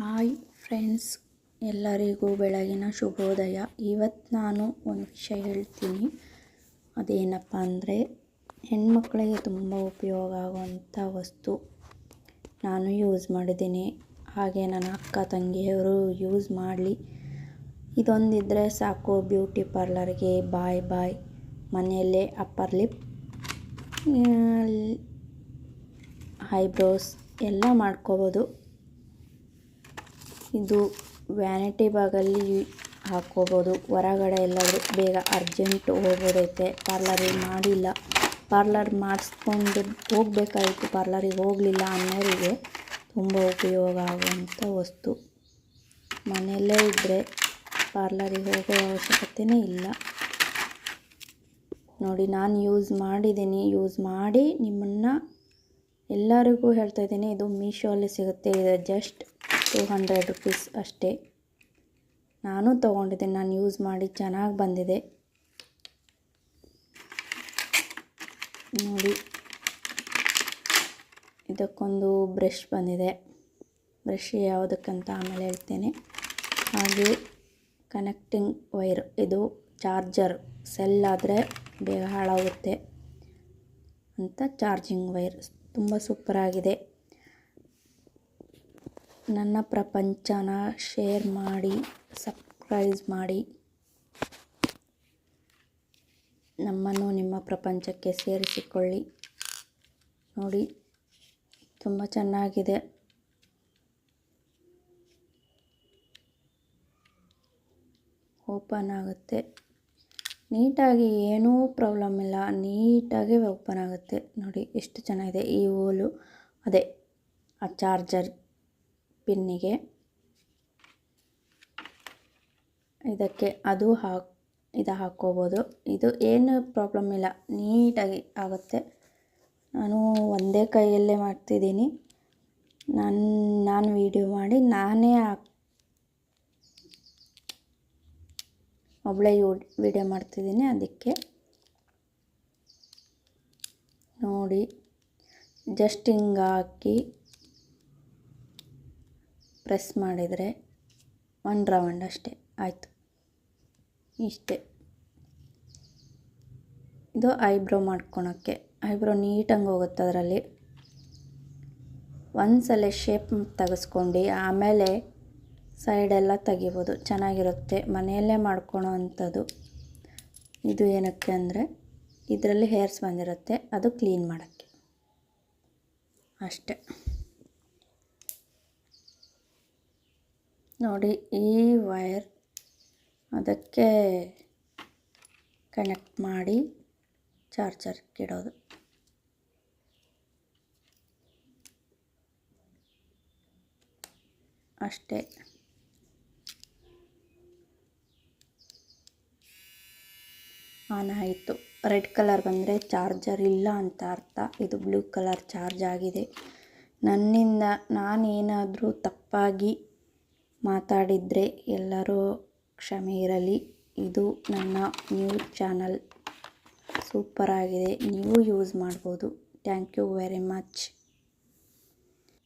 Hi friends, ಎಲ್ಲರಿಗೂ ಬೆಳಗಿನ ಶುಭೋದಯ. ಇವತ್ತು ನಾನು ಒಂದು ವಿಷಯ ಹೇಳ್ತೀನಿ. ಅದೇನಪ್ಪ ಅಂದರೆ, ಹೆಣ್ಮಕ್ಳಿಗೆ ತುಂಬ ಉಪಯೋಗ ಆಗುವಂಥ ವಸ್ತು ನಾನು ಯೂಸ್ ಮಾಡಿದ್ದೀನಿ. ಹಾಗೆ ನನ್ನ ಅಕ್ಕ ತಂಗಿಯವರು ಯೂಸ್ ಮಾಡಲಿ. ಇದೊಂದಿದ್ದರೆ ಸಾಕು ಬ್ಯೂಟಿ ಪಾರ್ಲರ್ಗೆ ಬಾಯ್ ಬಾಯ್ ಮನೆಯಲ್ಲೇ ಅಪ್ಪರ್ ಲಿಪ್ ಐಬ್ರೋಸ್ ಎಲ್ಲ ಮಾಡ್ಕೋಬೋದು. ಇದು ವ್ಯಾನಿಟಿ ಬಾಗಲ್ಲಿ ಹಾಕ್ಕೋಬೋದು. ಹೊರಗಡೆ ಎಲ್ಲಾದರೂ ಬೇಗ ಅರ್ಜೆಂಟ್ ಹೋಗೋದೈತೆ ಪಾರ್ಲರಿಗೆ ಮಾಡಿಲ್ಲ. ಪಾರ್ಲರ್ ಮಾಡಿಸ್ಕೊಂಡು ಹೋಗಬೇಕಾಯಿತು. ಪಾರ್ಲರಿಗೆ ಹೋಗಲಿಲ್ಲ ಅನ್ನೋರಿಗೆ ತುಂಬ ಉಪಯೋಗ ಆಗುವಂಥ ವಸ್ತು. ಮನೆಯಲ್ಲೇ ಇದ್ದರೆ ಪಾರ್ಲರಿಗೆ ಹೋಗೋ ಅವಶ್ಯಕತೆಯೇ ಇಲ್ಲ. ನೋಡಿ, ನಾನು ಯೂಸ್ ಮಾಡಿದ್ದೀನಿ. ಯೂಸ್ ಮಾಡಿ ನಿಮ್ಮನ್ನು ಎಲ್ಲರಿಗೂ ಹೇಳ್ತಾ ಇದ್ದೀನಿ. ಇದು ಮೀಶೋಲ್ಲಿ ಸಿಗುತ್ತೆ. ಇದು ಜಸ್ಟ್ ಟೂ ಹಂಡ್ರೆಡ್ ರುಪೀಸ್ ಅಷ್ಟೇ. ನಾನು ತೊಗೊಂಡಿದ್ದೆ, ನಾನು ಯೂಸ್ ಮಾಡಿ ಚೆನ್ನಾಗಿ ಬಂದಿದೆ. ನೋಡಿ. ಇದಕ್ಕೊಂದು ಬ್ರಷ್ ಬಂದಿದೆ. ಬ್ರಷ್ ಯಾವುದಕ್ಕಂತ ಆಮೇಲೆ ಹೇಳ್ತೇನೆ. ಹಾಗೆ ಕನೆಕ್ಟಿಂಗ್ ವೈರ್ ಇದು ಚಾರ್ಜರ್ ಸೆಲ್ ಆದರೆ ಬೇಗ ಹಾಳಾಗುತ್ತೆ ಅಂತ ಚಾರ್ಜಿಂಗ್ ವೈರ್ ತುಂಬ ಸೂಪರಾಗಿದೆ ನನ್ನ ಪ್ರಪಂಚನ ಶೇರ್ ಮಾಡಿ ಸಬ್ಸ್ಕ್ರೈಬ್ ಮಾಡಿ. ನಮ್ಮನ್ನು ನಿಮ್ಮ ಪ್ರಪಂಚಕ್ಕೆ ಸೇರಿಸಿಕೊಳ್ಳಿ. ನೋಡಿ, ತುಂಬ ಚೆನ್ನಾಗಿದೆ. ಓಪನ್ ಆಗುತ್ತೆ. ನೀಟಾಗಿ ಏನೂ ಪ್ರಾಬ್ಲಮ್ ಇಲ್ಲ. ನೀಟಾಗಿ ಓಪನ್ ಆಗುತ್ತೆ. ನೋಡಿ, ಎಷ್ಟು ಚೆನ್ನಾಗಿದೆ ಈ ಓಲು. ಅದೇ, ಆ ಚಾರ್ಜರ್ ಪಿನ್ನಿಗೆ. ಇದಕ್ಕೆ ಅದು ಹಾಕ್, ಇದು ಹಾಕ್ಕೋಬೋದು. ಇದು ಏನು ಪ್ರಾಬ್ಲಮ್ ಇಲ್ಲ, ನೀಟಾಗಿ ಆಗುತ್ತೆ. ನಾನು ಒಂದೇ ಕೈಯಲ್ಲೇ ಮಾಡ್ತಿದ್ದೀನಿ. ನಾನು ನಾನು ವೀಡಿಯೋ ಮಾಡಿ ನಾನೇ ಹಾಕ್ ಒಬ್ಬಳೇ ವೀಡಿಯೋ ಮಾಡ್ತಿದ್ದೀನಿ ಅದಕ್ಕೆ. ನೋಡಿ ಜಸ್ಟ್ ಹಿಂಗೆ ಹಾಕಿ. ಪ್ರೆಸ್ ಮಾಡಿದರೆ ಒನ್ ರೌಂಡ್ ಅಷ್ಟೇ, ಆಯಿತು. ಇಷ್ಟೇ. ಇದು ಐಬ್ರೋ ಮಾಡ್ಕೊಳಕ್ಕೆ. ಐಬ್ರೋ ನೀಟಾಗಿ ಹೋಗುತ್ತೆ ಅದರಲ್ಲಿ. ಒಂದ್ಸಲ ಶೇಪ್ ತೆಗೆಸ್ಕೊಂಡು ಆಮೇಲೆ ಸೈಡೆಲ್ಲ ತೆಗಿಬೋದು. ಚೆನ್ನಾಗಿರುತ್ತೆ. ಮನೆಯಲ್ಲೇ ಮಾಡ್ಕೊಳೋ ಅಂಥದ್ದು. ಇದು ಏನಕ್ಕೆ ಅಂದರೆ ಇದರಲ್ಲಿ ಹೇರ್ಸ್ ಬಂದಿರುತ್ತೆ. ಅದು ಕ್ಲೀನ್ ಮಾಡೋಕ್ಕೆ. ಅಷ್ಟೆ. ನೋಡಿ, ಈ ವೈರ್ ಅದಕ್ಕೆ ಕನೆಕ್ಟ್ ಮಾಡಿ ಚಾರ್ಜರ್ ಇಡೋದು. ಅಷ್ಟೇ. ಆನ್ ಆಯಿತು. ರೆಡ್ ಕಲರ್ ಬಂದರೆ ಚಾರ್ಜರ್ ಇಲ್ಲ ಅಂತ ಅರ್ಥ. ಇದು ಬ್ಲೂ ಕಲರ್ ಚಾರ್ಜ್ ಆಗಿದೆ. ನನ್ನಿಂದ ನಾನೇನಾದರೂ ತಪ್ಪಾಗಿ ಮಾತಾಡಿದರೆ ಎಲ್ಲರೂ ಕ್ಷಮೆ ಇರಲಿ. ಇದು ನನ್ನ ನ್ಯೂ ಚಾನಲ್. ಸೂಪರಾಗಿದೆ ನೀವು ಯೂಸ್ ಮಾಡ್ಬೋದು. Thank you very much.